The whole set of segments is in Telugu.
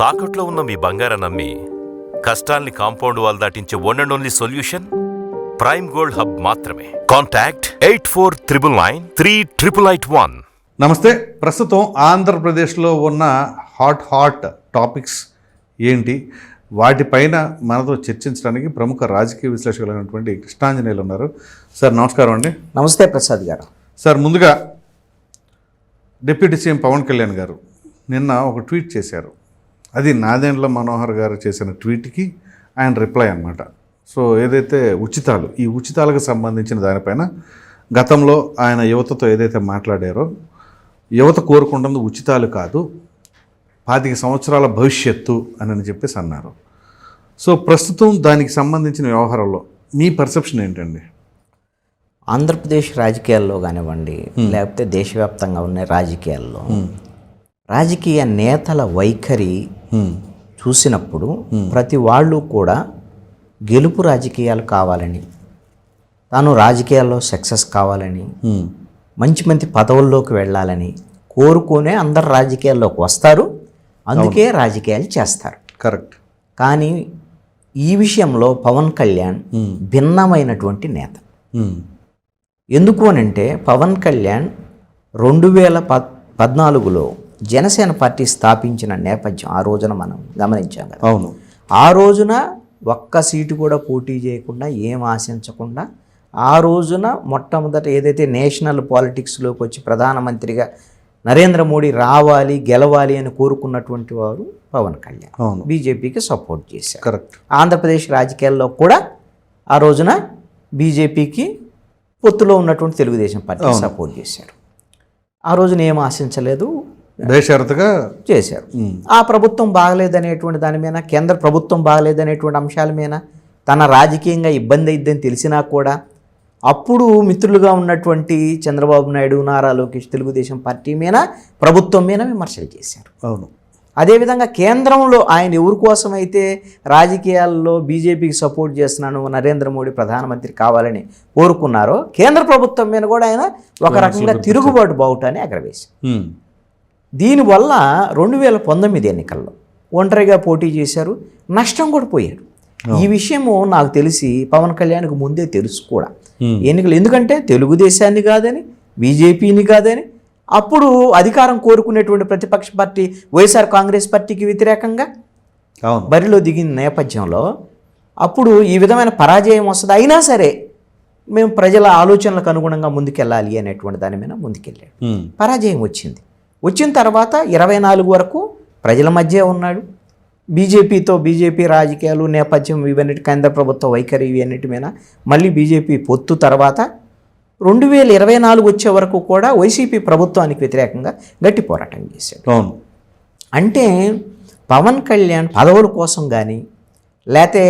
తాకట్లో ఉన్న మీ బంగారం నమ్మి కష్టాల్ని compound wall దాటించే one and only solution prime gold hub మాత్రమే. Contact eight four triple nine three triple eight one నమస్తే. ప్రస్తుతం ఆంధ్రప్రదేశ్లో ఉన్న హాట్ హాట్ టాపిక్స్ ఏంటి? వాటిపైన మనతో చర్చించడానికి ప్రముఖ రాజకీయ విశ్లేషకులైనటువంటి కృష్ణాంజనేయులు ఉన్నారు. సార్ నమస్కారం అండి. నమస్తే ప్రసాద్ గారు. సార్ ముందుగా డిప్యూటీ సీఎం పవన్ కళ్యాణ్ గారు నిన్న ఒక ట్వీట్ చేశారు. అది నాదెండ్ల మనోహర్ గారు చేసిన ట్వీట్కి ఆయన రిప్లై అన్నమాట. సో ఏదైతే ఉచితాలు ఈ ఉచితాలకు సంబంధించిన దానిపైన గతంలో ఆయన యువతతో ఏదైతే మాట్లాడారో యువత కోరుకుంటుంది ఉచితాలు కాదు పాతిక సంవత్సరాల భవిష్యత్తు అని అని చెప్పేసి అన్నారు. సో ప్రస్తుతం దానికి సంబంధించిన వ్యవహారంలో మీ పర్సెప్షన్ ఏంటండి? ఆంధ్రప్రదేశ్ రాజకీయాల్లో కానివ్వండి లేకపోతే దేశవ్యాప్తంగా ఉన్న రాజకీయాల్లో రాజకీయ నేతల వైఖరి చూసినప్పుడు ప్రతి వాళ్ళు కూడా గెలుపు రాజకీయాలు కావాలని తాను రాజకీయాల్లో సక్సెస్ కావాలని మంచి మంచి పదవుల్లోకి వెళ్ళాలని కోరుకునే అందరు రాజకీయాల్లోకి వస్తారు. అందుకే రాజకీయాలు చేస్తారు. కరెక్ట్. కానీ ఈ విషయంలో పవన్ కళ్యాణ్ భిన్నమైనటువంటి నేత. ఎందుకు అనంటే పవన్ కళ్యాణ్ రెండు వేల పద్ పద్నాలుగులో జనసేన పార్టీ స్థాపించిన నేపథ్యం ఆ రోజున మనం గమనించాం కదా. అవును. ఆ రోజున ఒక్క సీటు కూడా పోటీ చేయకుండా ఏం ఆశించకుండా ఆ రోజున మొట్టమొదట ఏదైతే నేషనల్ పాలిటిక్స్లోకి వచ్చి ప్రధానమంత్రిగా నరేంద్ర మోడీ రావాలి గెలవాలి అని కోరుకున్నటువంటి వారు పవన్ కళ్యాణ్. అవును. బీజేపీకి సపోర్ట్ చేశారు. కరెక్ట్. ఆంధ్రప్రదేశ్ రాజకీయాల్లో కూడా ఆ రోజున బీజేపీకి పొత్తులో ఉన్నటువంటి తెలుగుదేశం పార్టీ సపోర్ట్ చేశారు. ఆ రోజున ఏం ఆశించలేదు? బేషరతుగా చేశారు. ఆ ప్రభుత్వం బాగలేదనేటువంటి దాని మీద కేంద్ర ప్రభుత్వం బాగలేదనేటువంటి అంశాల మీద తన రాజకీయంగా ఇబ్బంది అయిద్దని తెలిసినా కూడా అప్పుడు మిత్రులుగా ఉన్నటువంటి చంద్రబాబు నాయుడు నారా లోకేష్ తెలుగుదేశం పార్టీ మీద ప్రభుత్వం మీద విమర్శలు చేశారు. అవును. అదేవిధంగా కేంద్రంలో ఆయన ఎవరి కోసం అయితే రాజకీయాల్లో బీజేపీకి సపోర్ట్ చేస్తున్నాను నరేంద్ర మోడీ ప్రధానమంత్రి కావాలని కోరుకున్నారో కేంద్ర ప్రభుత్వం మీద కూడా ఆయన ఒక రకంగా తిరుగుబాటు బావుటాన్ని ఎగరవేశారు. దీనివల్ల రెండు వేల పంతొమ్మిది ఎన్నికల్లో ఒంటరిగా పోటీ చేశారు నష్టం కూడా పోయారు. ఈ విషయము నాకు తెలిసి పవన్ కళ్యాణ్కి ముందే తెలుసు కూడా. ఎన్నికలు ఎందుకంటే తెలుగుదేశాన్ని కాదని బీజేపీని కాదని అప్పుడు అధికారం కోరుకునేటువంటి ప్రతిపక్ష పార్టీ వైఎస్ఆర్ కాంగ్రెస్ పార్టీకి వ్యతిరేకంగా బరిలో దిగిన నేపథ్యంలో అప్పుడు ఈ విధమైన పరాజయం వస్తుంది. అయినా సరే మేము ప్రజల ఆలోచనలకు అనుగుణంగా ముందుకెళ్ళాలి అనేటువంటి దాని మీద ముందుకెళ్ళాడు. పరాజయం వచ్చింది. వచ్చిన తర్వాత ఇరవై నాలుగు వరకు ప్రజల మధ్య ఉన్నాడు. బీజేపీతో బీజేపీ రాజకీయాలు నేపథ్యం ఇవన్నిటి కేంద్ర ప్రభుత్వ వైఖరి ఇవన్నిటి మీద మళ్ళీ బీజేపీ పొత్తు తర్వాత రెండు వేల ఇరవై నాలుగు వచ్చే వరకు కూడా వైసీపీ ప్రభుత్వానికి వ్యతిరేకంగా గట్టి పోరాటం చేశాడు. అవును. అంటే పవన్ కళ్యాణ్ పదవుల కోసం కానీ లేతే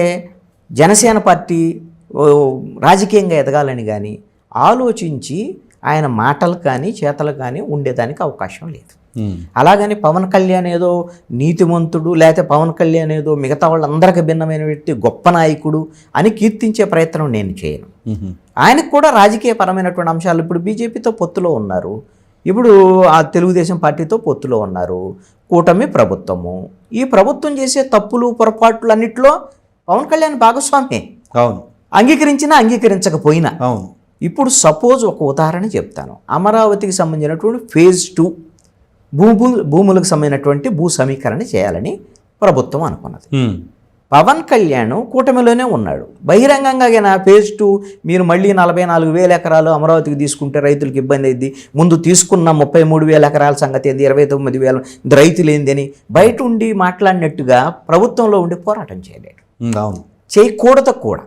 జనసేన పార్టీ రాజకీయంగా ఎదగాలని కానీ ఆలోచించి ఆయన మాటలు కానీ చేతలు కానీ ఉండేదానికి అవకాశం లేదు. అలాగని పవన్ కళ్యాణ్ ఏదో నీతిమంతుడు లేకపోతే పవన్ కళ్యాణ్ ఏదో మిగతా వాళ్ళందరికీ భిన్నమైన వ్యక్తి గొప్ప నాయకుడు అని కీర్తించే ప్రయత్నం నేను చేయను. ఆయనకు కూడా రాజకీయపరమైనటువంటి అంశాలు ఇప్పుడు బీజేపీతో పొత్తులో ఉన్నారు. ఇప్పుడు ఆ తెలుగుదేశం పార్టీతో పొత్తులో ఉన్నారు. కూటమి ప్రభుత్వము. ఈ ప్రభుత్వం చేసే తప్పులు పొరపాట్లు అన్నిట్లో పవన్ కళ్యాణ్ భాగస్వామే అవును. అంగీకరించినా అంగీకరించకపోయినా. అవును. ఇప్పుడు సపోజ్ ఒక ఉదాహరణ చెప్తాను. అమరావతికి సంబంధించినటువంటి ఫేజ్ టూ భూము భూములకు సంబంధించినటువంటి భూ సమీకరణ చేయాలని ప్రభుత్వం అనుకున్నది. పవన్ కళ్యాణ్ కూటమిలోనే ఉన్నాడు. బహిరంగంగా అయినా ఫేజ్ టూ మీరు మళ్ళీ నలభై నాలుగు వేల ఎకరాలు అమరావతికి తీసుకుంటే రైతులకు ఇబ్బంది అయింది. ముందు తీసుకున్న ముప్పై మూడు వేల ఎకరాల సంగతి ఏంది? ఇరవై తొమ్మిది వేల రైతులు ఏంది అని బయట ఉండి మాట్లాడినట్టుగా ప్రభుత్వంలో ఉండి పోరాటం చేయలేడు. అవును. చేయకూడదు కూడా.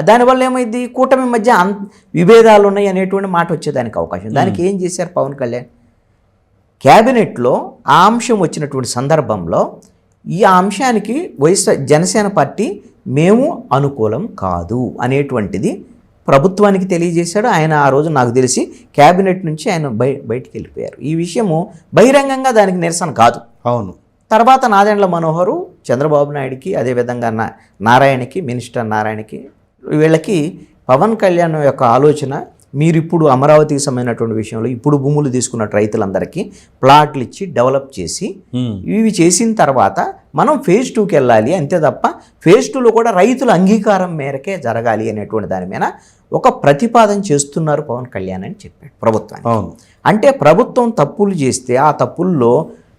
దానివల్ల ఏమైంది? కూటమి మధ్య అన్ విభేదాలు ఉన్నాయి అనేటువంటి మాట వచ్చేదానికి అవకాశం. దానికి ఏం చేశారు పవన్ కళ్యాణ్? క్యాబినెట్లో ఆ అంశం వచ్చినటువంటి సందర్భంలో ఈ అంశానికి వైఎస్ఆర్ జనసేన పార్టీ మేము అనుకూలం కాదు అనేటువంటిది ప్రభుత్వానికి తెలియజేశాడు. ఆయన ఆ రోజు నాకు తెలిసి క్యాబినెట్ నుంచి ఆయన బయ బయటికి వెళ్ళిపోయారు. ఈ విషయము బహిరంగంగా దానికి నిరసన కాదు. అవును. తర్వాత నాదెండ్ల మనోహరు చంద్రబాబు నాయుడికి అదేవిధంగా నా నారాయణకి మినిస్టర్ నారాయణకి వీళ్ళకి పవన్ కళ్యాణ్ యొక్క ఆలోచన మీరు ఇప్పుడు అమరావతికి సంబంధించినటువంటి విషయంలో ఇప్పుడు భూములు తీసుకున్న రైతులందరికీ ప్లాట్లు ఇచ్చి డెవలప్ చేసి ఇవి చేసిన తర్వాత మనం ఫేజ్ టూకి వెళ్ళాలి అంతే తప్ప ఫేజ్ టూలో కూడా రైతుల అంగీకారం మేరకే జరగాలి అనేటువంటి దాని మీద ఒక ప్రతిపాదన చేస్తున్నారు పవన్ కళ్యాణ్ అని చెప్పాడు ప్రభుత్వానికి. అవును. అంటే ప్రభుత్వం తప్పులు చేస్తే ఆ తప్పుల్లో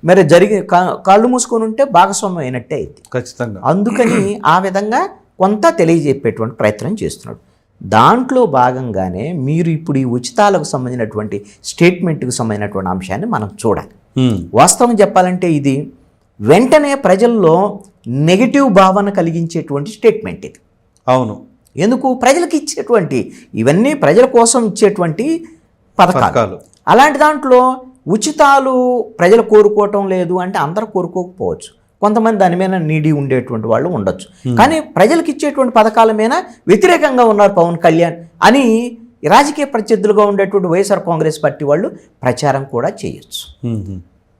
మరి జరిగి కా- కాళ్ళు మూసుకొని ఉంటే భాగస్వామ్యం అయినట్టే అయింది ఖచ్చితంగా. అందుకని ఆ విధంగా కొంత తెలియజెప్పేటువంటి ప్రయత్నం చేస్తున్నాడు. దాంట్లో భాగంగానే మీరు ఇప్పుడు ఈ ఉచితాలకు సంబంధించినటువంటి స్టేట్మెంట్కి సంబంధించినటువంటి అంశాన్ని మనం చూడాలి. వాస్తవం చెప్పాలంటే ఇది వెంటనే ప్రజల్లో నెగిటివ్ భావన కలిగించేటువంటి స్టేట్మెంట్ ఇది. అవును. ఎందుకు? ప్రజలకు ఇచ్చేటువంటి ఇవన్నీ ప్రజల కోసం ఇచ్చేటువంటి పథకాలు. అలాంటి దాంట్లో ఉచితాలు ప్రజలు కోరుకోవటం లేదు అంటే అందరూ కోరుకోకపోవచ్చు. కొంతమంది దాని మీద నీడి ఉండేటువంటి వాళ్ళు ఉండొచ్చు. కానీ ప్రజలకు ఇచ్చేటువంటి పథకాల మీద వ్యతిరేకంగా ఉన్నారు పవన్ కళ్యాణ్ అని రాజకీయ ప్రత్యర్థులుగా ఉండేటువంటి వైఎస్ఆర్ కాంగ్రెస్ పార్టీ వాళ్ళు ప్రచారం కూడా చేయొచ్చు.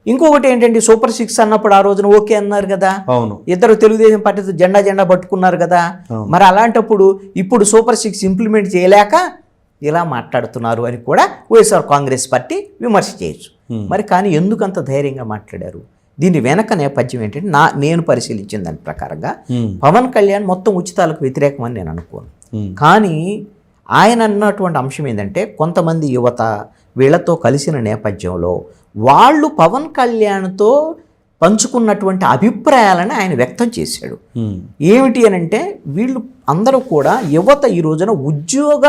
ఇంకొకటి ఏంటంటే సూపర్ సిక్స్ అన్నప్పుడు ఆ రోజున ఓకే అన్నారు కదా. అవును. ఇద్దరు తెలుగుదేశం పార్టీతో జెండా జెండా పట్టుకున్నారు కదా. మరి అలాంటప్పుడు ఇప్పుడు సూపర్ సిక్స్ ఇంప్లిమెంట్ చేయలేక ఇలా మాట్లాడుతున్నారు అని కూడా వైఎస్ఆర్ కాంగ్రెస్ పార్టీ విమర్శ చేయొచ్చు. మరి కానీ ఎందుకు అంత ధైర్యంగా మాట్లాడారు? దీని వెనక నేపథ్యం ఏంటంటే నా నేను పరిశీలించిన దాని ప్రకారంగా పవన్ కళ్యాణ్ మొత్తం ఉచితాలకు వ్యతిరేకం అని నేను అనుకోను. కానీ ఆయన అన్నటువంటి అంశం ఏంటంటే కొంతమంది యువత వీళ్ళతో కలిసిన నేపథ్యంలో వాళ్ళు పవన్ కళ్యాణ్తో పంచుకున్నటువంటి అభిప్రాయాలను ఆయన వ్యక్తం చేశాడు. ఏమిటి అని అంటే వీళ్ళు అందరూ కూడా యువత ఈ రోజున ఉద్యోగ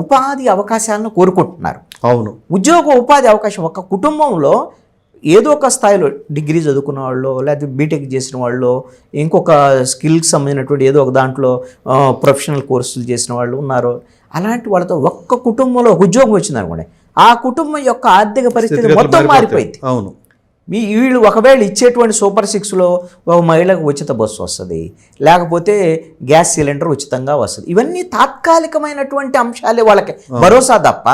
ఉపాధి అవకాశాలను కోరుకుంటున్నారు. అవును. ఉద్యోగ ఉపాధి అవకాశం ఒక కుటుంబంలో ఏదో ఒక స్థాయిలో డిగ్రీ చదువుకున్న వాళ్ళు లేకపోతే బీటెక్ చేసిన వాళ్ళు ఇంకొక స్కిల్కి సంబంధించినటువంటి ఏదో ఒక దాంట్లో ప్రొఫెషనల్ కోర్సులు చేసిన వాళ్ళు ఉన్నారు అలాంటి వాళ్ళతో ఒక్క కుటుంబంలో ఒక ఉద్యోగం వచ్చింది అనుకోండి. ఆ కుటుంబం యొక్క ఆర్థిక పరిస్థితి మొత్తం. మారిపోయింది. అవును. మీ వీళ్ళు ఒకవేళ ఇచ్చేటువంటి సూపర్ సిక్స్లో ఒక మహిళకు ఉచిత బస్సు వస్తుంది లేకపోతే గ్యాస్ సిలిండర్ ఉచితంగా వస్తుంది. ఇవన్నీ తాత్కాలికమైనటువంటి అంశాలే వాళ్ళకి. భరోసా తప్ప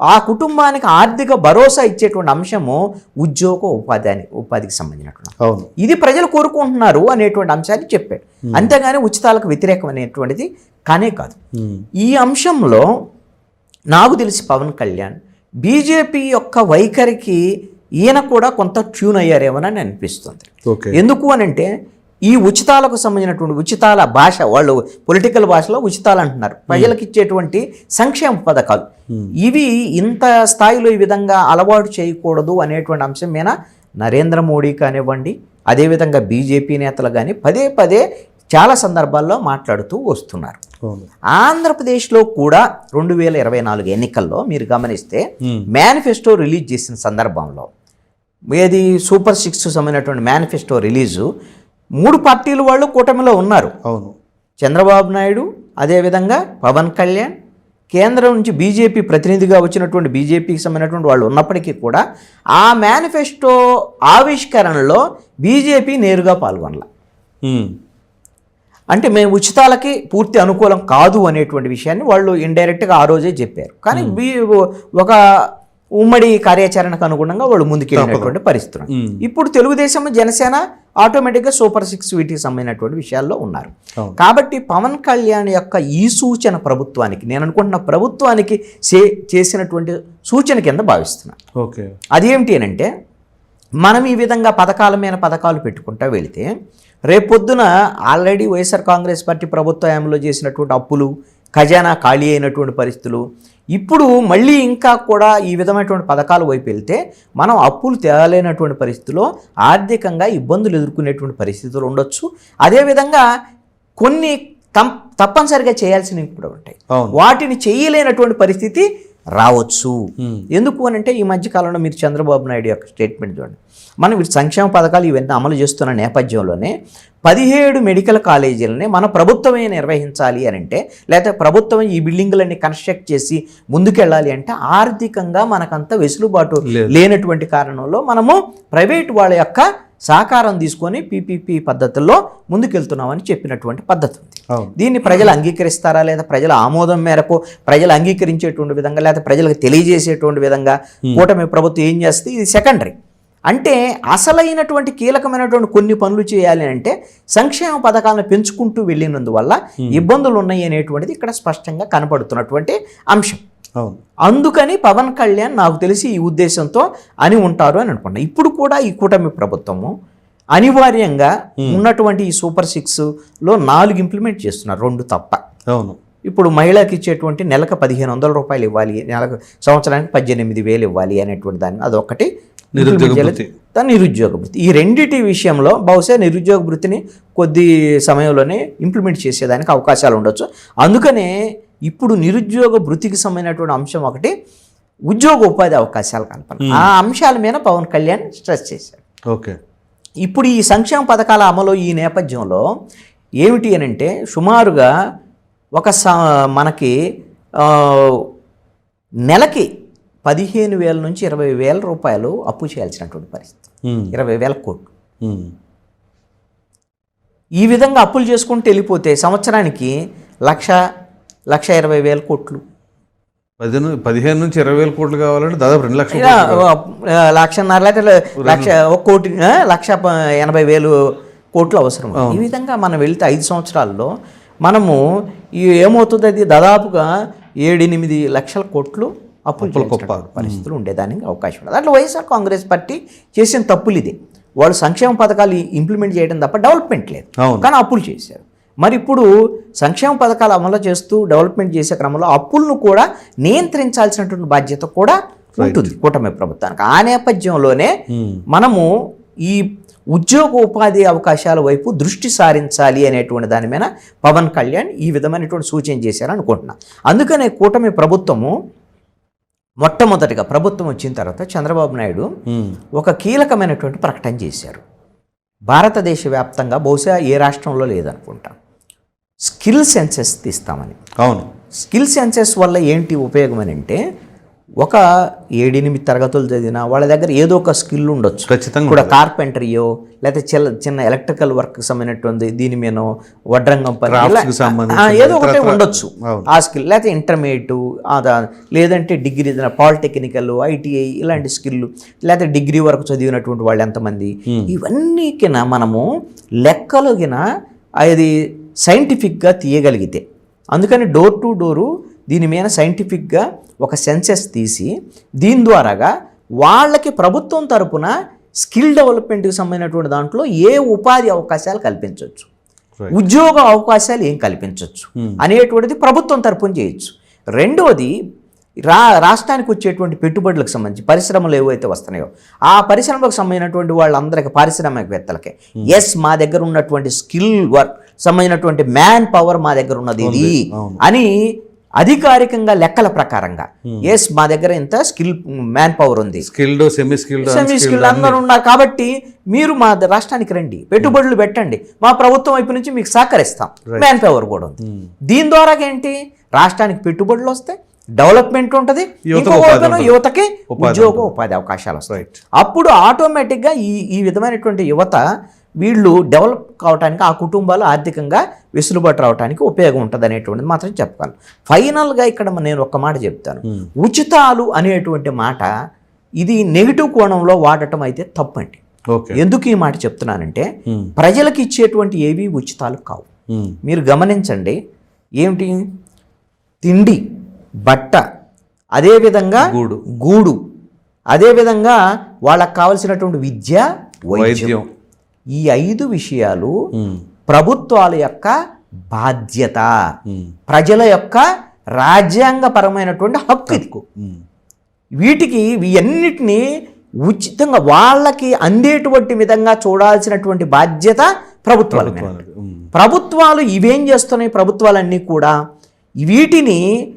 ఆ కుటుంబానికి ఆర్థిక భరోసా ఇచ్చేటువంటి అంశము ఉద్యోగ ఉపాధి అని ఉపాధికి సంబంధించినటువంటి అవును. ఇది ప్రజలు కోరుకుంటున్నారు అనేటువంటి అంశాన్ని చెప్పాడు. అంతేగాని ఉచితాలకు వ్యతిరేకం అనేటువంటిది కానే కాదు. ఈ అంశంలో నాకు తెలిసి పవన్ కళ్యాణ్ బీజేపీ యొక్క వైఖరికి ఈయన కూడా కొంత ట్యూన్ అయ్యారేమోనని అనిపిస్తుంది. ఎందుకు అని అంటే ఈ ఉచితాలకు సంబంధించినటువంటి ఉచితాల భాష వాళ్ళు పొలిటికల్ భాషలో ఉచితాలు అంటున్నారు. ప్రజలకు ఇచ్చేటువంటి సంక్షేమ పథకాలు. ఇవి ఇంత స్థాయిలో ఈ విధంగా అలవాటు చేయకూడదు అనేటువంటి అంశం మీద నరేంద్ర మోడీ కానివ్వండి అదేవిధంగా బీజేపీ నేతలు కానీ పదే పదే చాలా సందర్భాల్లో మాట్లాడుతూ వస్తున్నారు. ఆంధ్రప్రదేశ్లో కూడా రెండు వేల ఇరవై నాలుగు ఎన్నికల్లో మీరు గమనిస్తే. మేనిఫెస్టో రిలీజ్ చేసిన సందర్భంలో ఏది సూపర్ సిక్స్ సంబంధించినటువంటి మేనిఫెస్టో రిలీజు మూడు పార్టీలు వాళ్ళు కూటమిలో ఉన్నారు. అవును. చంద్రబాబు నాయుడు అదేవిధంగా పవన్ కళ్యాణ్ కేంద్రం నుంచి బీజేపీ ప్రతినిధిగా వచ్చినటువంటి బీజేపీకి సంబంధించినటువంటి వాళ్ళు ఉన్నప్పటికీ కూడా ఆ మేనిఫెస్టో ఆవిష్కరణలో బీజేపీ నేరుగా పాల్గొనల. అంటే మేము ఉచితాలకి పూర్తి అనుకూలం కాదు అనేటువంటి విషయాన్ని వాళ్ళు ఇండైరెక్ట్గా ఆ రోజే చెప్పారు. కానీ బీ ఒక ఉమ్మడి కార్యాచరణకు అనుగుణంగా వాళ్ళు ముందుకెళ్ళినటువంటి పరిస్థితులు. ఇప్పుడు తెలుగుదేశం జనసేన ఆటోమేటిక్గా సూపర్ సిక్స్ వీటికి సంబంధించినటువంటి విషయాల్లో ఉన్నారు. కాబట్టి పవన్ కళ్యాణ్ యొక్క ఈ సూచన ప్రభుత్వానికి నేను అనుకుంటున్న ప్రభుత్వానికి చే- చేసినటువంటి సూచన కింద భావిస్తున్నాను ఓకే. అదేమిటి అని అంటే మనం ఈ విధంగా పథకాల మీద పథకాలు పెట్టుకుంటా వెళితే రేపొద్దున ఆల్రెడీ వైఎస్ఆర్ కాంగ్రెస్ పార్టీ ప్రభుత్వ హయాంలో చేసినటువంటి అప్పులు ఖజానా ఖాళీ అయినటువంటి పరిస్థితులు ఇప్పుడు మళ్ళీ ఇంకా కూడా ఈ విధమైనటువంటి పథకాల వైపు వెళ్తే మనం అప్పులు తేలేనటువంటి పరిస్థితిలో ఆర్థికంగా ఇబ్బందులు ఎదుర్కొనేటువంటి పరిస్థితులు ఉండొచ్చు. అదేవిధంగా కొన్ని తప్పనిసరిగా చేయాల్సినవి కూడా ఉంటాయి. వాటిని చేయలేనటువంటి పరిస్థితి రావచ్చు. ఎందుకు అని అంటే ఈ మధ్య కాలంలో మీరు చంద్రబాబు నాయుడు యొక్క స్టేట్మెంట్ చూడండి. మనం వీటి సంక్షేమ పథకాలు ఇవన్నీ అమలు చేస్తున్న నేపథ్యంలోనే పదిహేడు మెడికల్ కాలేజీలని మన ప్రభుత్వమే నిర్వహించాలి అని అంటే లేకపోతే ప్రభుత్వం ఈ బిల్డింగులన్నీ కన్స్ట్రక్ట్ చేసి ముందుకెళ్ళాలి అంటే ఆర్థికంగా మనకంత వెసులుబాటు. లేనటువంటి కారణంలో మనము ప్రైవేట్ వాళ్ళ యొక్క సహకారం తీసుకొని పీపీపీ పద్ధతుల్లో ముందుకెళ్తున్నామని చెప్పినటువంటి పద్ధతి ఉంది. దీన్ని ప్రజలు అంగీకరిస్తారా లేదా ప్రజల ఆమోదం మేరకు ప్రజలు అంగీకరించేటువంటి విధంగా లేదా ప్రజలకు తెలియజేసేటువంటి విధంగా కూటమి ప్రభుత్వం ఏం చేస్తుంది? ఇది సెకండరీ. అంటే అసలైనటువంటి కీలకమైనటువంటి కొన్ని పనులు చేయాలి అంటే సంక్షేమ పథకాలను పెంచుకుంటూ వెళ్ళినందువల్ల ఇబ్బందులు ఉన్నాయి అనేటువంటిది ఇక్కడ స్పష్టంగా కనపడుతున్నటువంటి అంశం. అందుకని పవన్ కళ్యాణ్ నాకు తెలిసి ఈ ఉద్దేశంతో అని ఉంటారు అని అనుకున్నా ఇప్పుడు కూడా ఈ కూటమి ప్రభుత్వము అనివార్యంగా ఉన్నటువంటి ఈ సూపర్ సిక్స్లో నాలుగు ఇంప్లిమెంట్ చేస్తున్నారు రెండు తప్ప. అవును. ఇప్పుడు మహిళకి ఇచ్చేటువంటి నెలకు పదిహేను వందల రూపాయలు ఇవ్వాలి నెలకు సంవత్సరానికి పద్దెనిమిది వేలు ఇవ్వాలి అనేటువంటి దాన్ని అదొకటి. దాని నిరుద్యోగ వృత్తి. ఈ రెండిటి విషయంలో బహుశా నిరుద్యోగ వృత్తిని కొద్ది సమయంలోనే ఇంప్లిమెంట్ చేసేదానికి అవకాశాలు ఉండొచ్చు. అందుకనే ఇప్పుడు నిరుద్యోగ వృత్తికి సంబంధించినటువంటి అంశం ఒకటి ఉద్యోగ ఉపాధి అవకాశాలు కల్పన ఆ అంశాల మీద పవన్ కళ్యాణ్ స్ట్రెస్ చేశారు ఓకే. ఇప్పుడు ఈ సంక్షేమ పథకాల అమలు ఈ నేపథ్యంలో ఏమిటి అని అంటే సుమారుగా ఒక స మనకి నెలకి పదిహేను వేల నుంచి ఇరవై వేల రూపాయలు అప్పు చేయాల్సినటువంటి పరిస్థితి. ఇరవై వేల కోట్లు. ఈ విధంగా అప్పులు చేసుకుంటూ వెళ్ళిపోతే సంవత్సరానికి లక్ష లక్ష ఇరవై వేల కోట్లు. పదిహేను పదిహేను నుంచి ఇరవై వేల కోట్లు కావాలంటే దాదాపు రెండు లక్షల లక్షన్నర లక్ష ఒక కోటి లక్ష ఎనభై వేలు కోట్లు అవసరం. ఈ విధంగా మనం వెళ్తే ఐదు సంవత్సరాల్లో మనము ఈ ఏమవుతుంది అది? దాదాపుగా ఏడెనిమిది లక్షల కోట్లు అప్పులు చేయాల్సినటువంటి పరిస్థితులు ఉండేదానికి అవకాశం ఉండదు. అట్లా వైఎస్ఆర్ కాంగ్రెస్ పార్టీ చేసిన తప్పులు ఇది. వాళ్ళు సంక్షేమ పథకాలు ఇంప్లిమెంట్ చేయడం తప్ప డెవలప్మెంట్ లేదు. కానీ అప్పులు చేశారు. మరి ఇప్పుడు సంక్షేమ పథకాలు అమలు చేస్తూ డెవలప్మెంట్ చేసే క్రమంలో అప్పులను కూడా నియంత్రించాల్సినటువంటి బాధ్యత కూడా ఉంటుంది కూటమి ప్రభుత్వానికి. ఆ నేపథ్యంలోనే మనము ఈ ఉద్యోగ ఉపాధి అవకాశాల వైపు దృష్టి సారించాలి అనేటువంటి దాని మీద పవన్ కళ్యాణ్ ఈ విధమైనటువంటి సూచన చేశారని అనుకుంటున్నా. అందుకనే కూటమి ప్రభుత్వము మొట్టమొదటిగా ప్రభుత్వం వచ్చిన తర్వాత చంద్రబాబు నాయుడు ఉమ్, ఒక కీలకమైనటువంటి ప్రకటన చేశారు. భారతదేశ వ్యాప్తంగా బహుశా ఏ రాష్ట్రంలో లేదనుకుంటా. స్కిల్ సెన్సెస్ తీస్తామని. అవును. స్కిల్ సెన్సెస్ వల్ల ఏంటి ఉపయోగం అని అంటే ఒక ఏడెనిమిది తరగతులు చదివిన వాళ్ళ దగ్గర ఏదో ఒక స్కిల్ ఉండొచ్చు. ఖచ్చితంగా కూడా కార్పెంటరీయో లేకపోతే చిన్న చిన్న ఎలక్ట్రికల్ వర్క్ సంబంధించినటువంటి దీని మీద వడ్రంగం పని ఏదో ఒకటి ఉండొచ్చు. ఆ స్కిల్ లేకపోతే ఇంటర్మీడియట్ లేదంటే డిగ్రీ పాలిటెక్నికల్ ఐటీఐ ఇలాంటి స్కిల్ లేకపోతే డిగ్రీ వరకు చదివినటువంటి వాళ్ళు ఎంతమంది? ఇవన్నీ కిన మనము లెక్కలు గిన అది సైంటిఫిక్గా తీయగలిగితే. అందుకని డోర్ టు డోరు దీని మీద సైంటిఫిక్గా ఒక సెన్సెస్ తీసి దీని ద్వారాగా వాళ్ళకి ప్రభుత్వం తరపున స్కిల్ డెవలప్మెంట్కి సంబంధించినటువంటి దాంట్లో ఏ ఉపాధి అవకాశాలు కల్పించవచ్చు. ఉద్యోగ అవకాశాలు ఏం కల్పించవచ్చు అనేటువంటిది ప్రభుత్వం తరపున చేయొచ్చు. రెండోది రా రాష్ట్రానికి వచ్చేటువంటి పెట్టుబడులకు సంబంధించి పరిశ్రమలు ఏవైతే వస్తున్నాయో ఆ పరిశ్రమలకు సంబంధించినటువంటి వాళ్ళందరికీ పారిశ్రామికవేత్తలకి. ఎస్ మా దగ్గర ఉన్నటువంటి స్కిల్ వర్క్ సంబంధించినటువంటి మ్యాన్ పవర్ మా దగ్గర ఉన్నది ఇది. అని అధికారికంగా లెక్కల ప్రకారంగా. ఎస్ మా దగ్గర ఇంత స్కిల్ మ్యాన్ పవర్ ఉంది. Skilled semi skilled semi skill అందరూ ఉన్నారు కాబట్టి మీరు మా రాష్ట్రానికి రండి. పెట్టుబడులు పెట్టండి. మా ప్రభుత్వం వైపు నుంచి మీకు సహకరిస్తాం. మ్యాన్ పవర్ కూడా ఉంది. దీని ద్వారా ఏంటి? రాష్ట్రానికి పెట్టుబడులు వస్తాయి డెవలప్మెంట్ ఉంటుంది యువతకు ఉద్యోగ ఉపాధి అవకాశాలు వస్తాయి అప్పుడు ఆటోమేటిక్గా ఈ ఈ విధమైనటువంటి యువత వీళ్ళు డెవలప్ కావడానికి ఆ కుటుంబాలు ఆర్థికంగా వెసులుబాటు రావడానికి ఉపయోగం ఉంటుంది అనేటువంటిది మాత్రం చెప్పగలను ఫైనల్గా ఇక్కడ నేను ఒక మాట చెప్తాను. ఉచితాలు అనేటువంటి మాట ఇది నెగిటివ్ కోణంలో వాడటం అయితే తప్పండి. ఓకే ఎందుకు ఈ మాట చెప్తున్నానంటే Hmm. ప్రజలకు ఇచ్చేటువంటి ఏవి ఉచితాలు కావు. ఉమ్, మీరు గమనించండి ఏమిటి? తిండి. బట్ట. అదేవిధంగా గూడు. గూడు. అదేవిధంగా వాళ్ళకి కావలసినటువంటి విద్య వైద్యం. ఈ ఐదు విషయాలు ప్రభుత్వాల యొక్క బాధ్యత. ప్రజల యొక్క రాజ్యాంగపరమైనటువంటి హక్కు వీటికి ఇవన్నిటినీ ఉచితంగా వాళ్ళకి అందేటువంటి విధంగా చూడాల్సినటువంటి బాధ్యత ప్రభుత్వాల ప్రభుత్వాలు ఇవేం చేస్తున్నాయి? ప్రభుత్వాలన్నీ కూడా వీటిని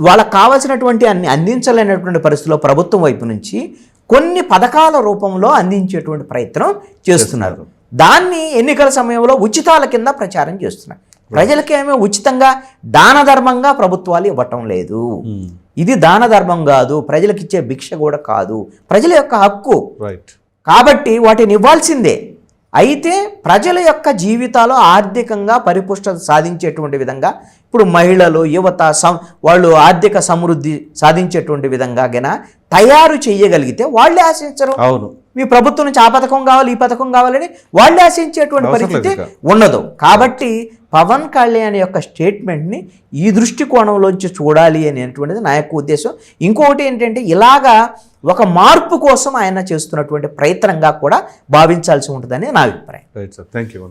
వాళ్ళకి కావాల్సినటువంటి అన్ని అందించలేనటువంటి పరిస్థితుల్లో ప్రభుత్వం వైపు నుంచి కొన్ని పథకాల రూపంలో అందించేటువంటి ప్రయత్నం చేస్తున్నారు. దాన్ని ఎన్నికల సమయంలో ఉచితాల కింద ప్రచారం చేస్తున్నారు. ప్రజలకేమో ఉచితంగా దాన ధర్మంగా ప్రభుత్వాలు ఇవ్వటం లేదు. ఉమ్, ఇది దాన ధర్మం కాదు ప్రజలకు ఇచ్చే భిక్ష కూడా కాదు. ప్రజల యొక్క హక్కు. రైట్ కాబట్టి వాటిని ఇవ్వాల్సిందే. అయితే ప్రజల యొక్క జీవితాలు ఆర్థికంగా పరిపుష్టత సాధించేటువంటి విధంగా ఇప్పుడు మహిళలు యువత సం వాళ్ళు ఆర్థిక సమృద్ధి సాధించేటువంటి విధంగా గన తయారు చేయగలిగితే వాళ్ళే ఆశించరు. అవును. మీ ప్రభుత్వం నుంచి ఆ పథకం కావాలి ఈ పథకం కావాలని వాళ్ళే ఆశించేటువంటి పరిస్థితి. ఉండదు. కాబట్టి పవన్ కళ్యాణ్ యొక్క స్టేట్మెంట్ని ఈ దృష్టికోణంలోంచి చూడాలి అనేటువంటిది నా యొక్క ఉద్దేశం. ఇంకొకటి ఏంటంటే ఇలాగా ఒక మార్పు కోసం ఆయన చేస్తున్నటువంటి ప్రయత్నంగా కూడా భావించాల్సి ఉంటుందని నా అభిప్రాయం. Right sir thank you